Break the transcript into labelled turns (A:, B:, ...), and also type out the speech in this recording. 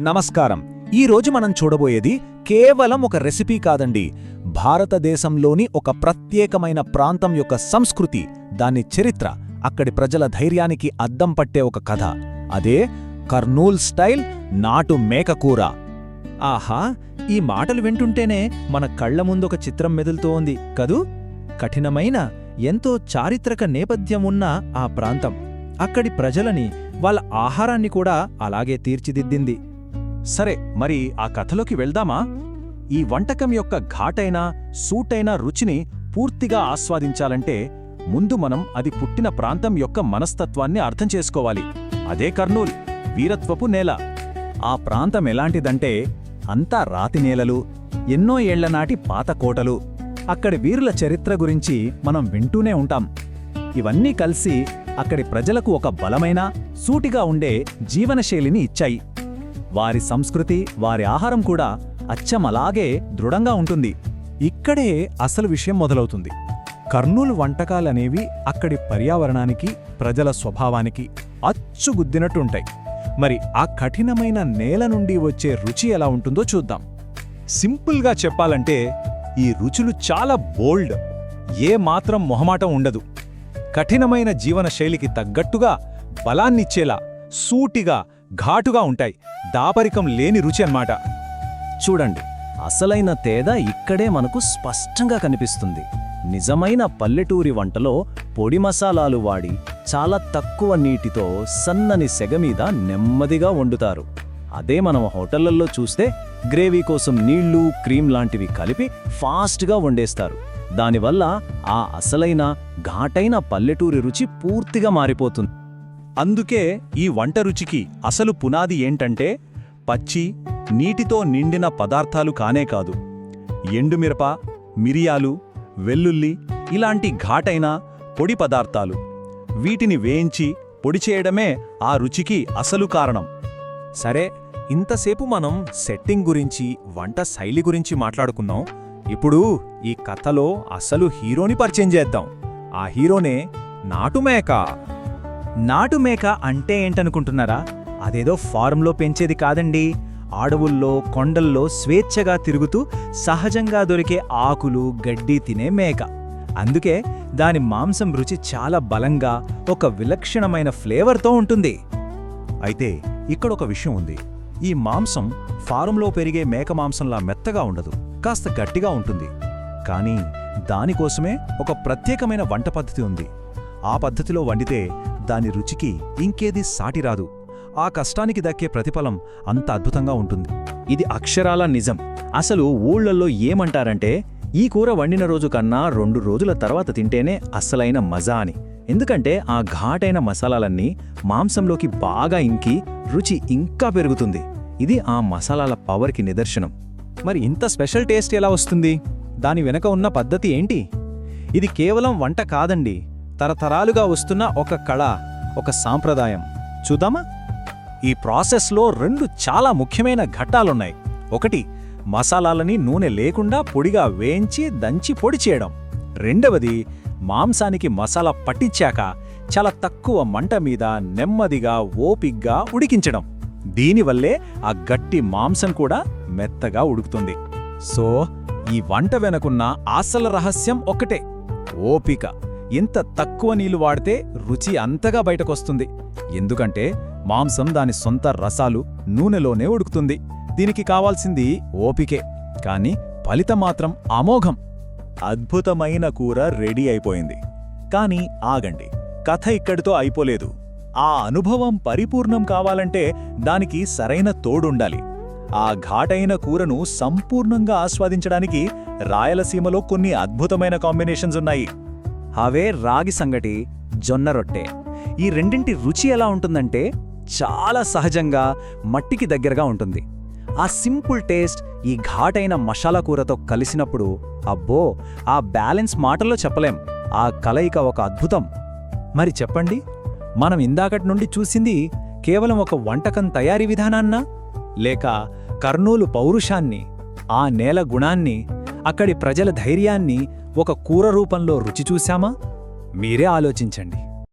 A: నమస్కారం. ఈరోజు మనం చూడబోయేది కేవలం ఒక రెసిపీ కాదండి. భారతదేశంలోని ఒక ప్రత్యేకమైన ప్రాంతం యొక్క సంస్కృతి దాని చరిత్ర అక్కడి ప్రజల ధైర్యానికి అద్దం పట్టే ఒక కథ. అదే కర్నూల్ స్టైల్ నాటు మేకకూర
B: ఆహా! ఈ మాటలు వింటుంటేనే మన కళ్ళ ముందొక చిత్రం మెదులుతోంది కదూ? కఠినమైన ఎంతో చారిత్రక నేపథ్యం ఉన్న ఆ ప్రాంతం. అక్కడి ప్రజలని వాళ్ళ ఆహారాన్ని కూడా అలాగే తీర్చిదిద్దింది.
C: సరే మరి ఆ కథలోకి వెళ్దామా? ఈ వంటకం యొక్క ఘాటైన సూటైన రుచిని పూర్తిగా ఆస్వాదించాలంటే ముందు మనం అది పుట్టిన ప్రాంతం యొక్క మనస్తత్వాన్ని అర్థం చేసుకోవాలి. అదే కర్నూల్ వీరత్వపు నేల.
A: ఆ ప్రాంతం ఎలాంటిదంటే అంతా రాతి నేలలు ఎన్నో ఏళ్ళనాటి పాత కోటలు. అక్కడి వీరుల చరిత్ర గురించి మనం వింటూనే ఉంటాం. ఇవన్నీ కలిసి అక్కడి ప్రజలకు ఒక బలమైన సూటిగా ఉండే జీవనశైలిని ఇచ్చాయి. వారి సంస్కృతి వారి ఆహారం కూడా అచ్చం అలాగే దృఢంగా ఉంటుంది. ఇక్కడే అసలు విషయం మొదలవుతుంది. కర్నూలు వంటకాలనేవి అక్కడి పర్యావరణానికి ప్రజల స్వభావానికి అచ్చుగుద్దినట్టుంటాయి. మరి ఆ కఠినమైన నేల నుండి వచ్చే రుచి ఎలా ఉంటుందో చూద్దాం. సింపుల్గా చెప్పాలంటే ఈ రుచులు చాలా బోల్డ్. ఏ మాత్రం మొహమాటం ఉండదు. కఠినమైన జీవన శైలికి తగ్గట్టుగా బలాన్నిచ్చేలా సూటిగా ఘాటుగా ఉంటాయి. దాపరికం లేని రుచి అన్నమాట.
B: చూడండి అసలైన తేద ఇక్కడే మనకు స్పష్టంగా కనిపిస్తుంది. నిజమైన పల్లెటూరి వంటలో పొడి మసాలాలు వాడి చాలా తక్కువ నీటితో సన్నని సెగ మీద నెమ్మదిగా వండుతారు. అదే మనం హోటళ్ళలో చూస్తే గ్రేవీ కోసం నీళ్ళు క్రీమ్ లాంటివి కలిపి ఫాస్ట్గా వండేస్తారు. దానివల్ల ఆ అసలైన ఘాటైన పల్లెటూరి రుచి పూర్తిగా మారిపోతుంది.
C: అందుకే ఈ వంట రుచికి అసలు పునాది ఏంటంటే పచ్చి నీటితో నిండిన పదార్థాలు కానే కాదు. ఎండుమిరప మిరియాలు వెల్లుల్లి ఇలాంటి ఘాటైన పొడి పదార్థాలు. వీటిని వేయించి పొడి చేయడమే ఆ రుచికి అసలు కారణం.
A: సరే ఇంతసేపు మనం సెట్టింగ్ గురించి వంట శైలి గురించి మాట్లాడుకున్నాం. ఇప్పుడు ఈ కథలో అసలు హీరోని పరిచయం చేద్దాం. ఆ హీరోనే నాటుమేక. నాటు మేక అంటే ఏంటనుకుంటున్నారా? అదేదో ఫారంలో పెంచేది కాదండి. అడవుల్లో కొండల్లో స్వేచ్ఛగా తిరుగుతూ సహజంగా దొరికే ఆకులు గడ్డి తినే మేక. అందుకే దాని మాంసం రుచి చాలా బలంగా ఒక విలక్షణమైన ఫ్లేవర్తో ఉంటుంది.
C: అయితే ఇక్కడ ఒక విషయం ఉంది. ఈ మాంసం ఫారంలో పెరిగే మేక మాంసంలా మెత్తగా ఉండదు కాస్త గట్టిగా ఉంటుంది. కానీ దానికోసమే ఒక ప్రత్యేకమైన వంట పద్ధతి ఉంది. ఆ పద్ధతిలో వండితే దాని రుచికి ఇంకేది సాటిరాదు ఆ కష్టానికి దక్కే ప్రతిఫలం అంత అద్భుతంగా ఉంటుంది.
B: ఇది అక్షరాల నిజం. అసలు ఊళ్ళల్లో ఏమంటారంటే ఈ కూర వండిన రోజు కన్నా రెండు రోజుల తర్వాత తింటేనే అసలైన మజా అని. ఎందుకంటే ఆ ఘాటైన మసాలాలన్నీ మాంసంలోకి బాగా ఇంకి రుచి ఇంకా పెరుగుతుంది. ఇది ఆ మసాలాల పవర్కి నిదర్శనం.
A: మరి ఇంత స్పెషల్ టేస్ట్ ఎలా వస్తుంది? దాని వెనక ఉన్న పద్ధతి ఏంటి? ఇది కేవలం వంట కాదండి. తరతరాలుగా వస్తున్న ఒక కళ ఒక సాంప్రదాయం. చూద్దామా? ఈ ప్రాసెస్లో రెండు చాలా ముఖ్యమైన ఘట్టాలున్నాయి. ఒకటి మసాలాలని నూనె లేకుండా పొడిగా వేయించి దంచి పొడి చేయడం. రెండవది మాంసానికి మసాలా పట్టించాక చాలా తక్కువ మంట మీద నెమ్మదిగా ఓపిగ్గా ఉడికించడం. దీనివల్లే ఆ గట్టి మాంసం కూడా మెత్తగా ఉడుకుతుంది. సో ఈ వంట వెనకున్న అసలు రహస్యం ఒకటే ఓపిక. ఇంత తక్కువ నీళ్ళు వాడితే రుచి అంతగా బయటకొస్తుంది. ఎందుకంటే మాంసం దాని సొంత రసాలు నూనెలోనే ఉడుకుతుంది. దీనికి కావాల్సింది ఓపికే. కాని ఫలితం మాత్రం అమోఘం. అద్భుతమైన కూర రెడీ అయిపోయింది. కాని ఆగండి. కథ ఇక్కడితో అయిపోలేదు. ఆ అనుభవం పరిపూర్ణం కావాలంటే దానికి సరైన తోడుండాలి. ఆ ఘాటైన కూరను సంపూర్ణంగా ఆస్వాదించడానికి రాయలసీమలో కొన్ని అద్భుతమైన కాంబినేషన్స్ ఉన్నాయి.
B: అవే రాగి సంగటి జొన్న రొట్టె. ఈ రెండింటి రుచి ఎలా ఉంటుందంటే చాలా సహజంగా మట్టికి దగ్గరగా ఉంటుంది. ఆ సింపుల్ టేస్ట్ ఈ ఘాటైన మసాలా కూరతో కలిసినప్పుడు అబ్బో ఆ బ్యాలెన్స్ మాటల్లో చెప్పలేం. ఆ కలయిక ఒక అద్భుతం.
A: మరి చెప్పండి మనం ఇందాకటి నుండి చూసింది కేవలం ఒక వంటకం తయారీ విధానాన్నా? లేక కర్నూలు పౌరుషాన్ని ఆ నేల గుణాన్ని అక్కడి ప్రజల ధైర్యాన్ని ఒక కూర రూపంలో రుచి చూశామా? మీరే ఆలోచించండి.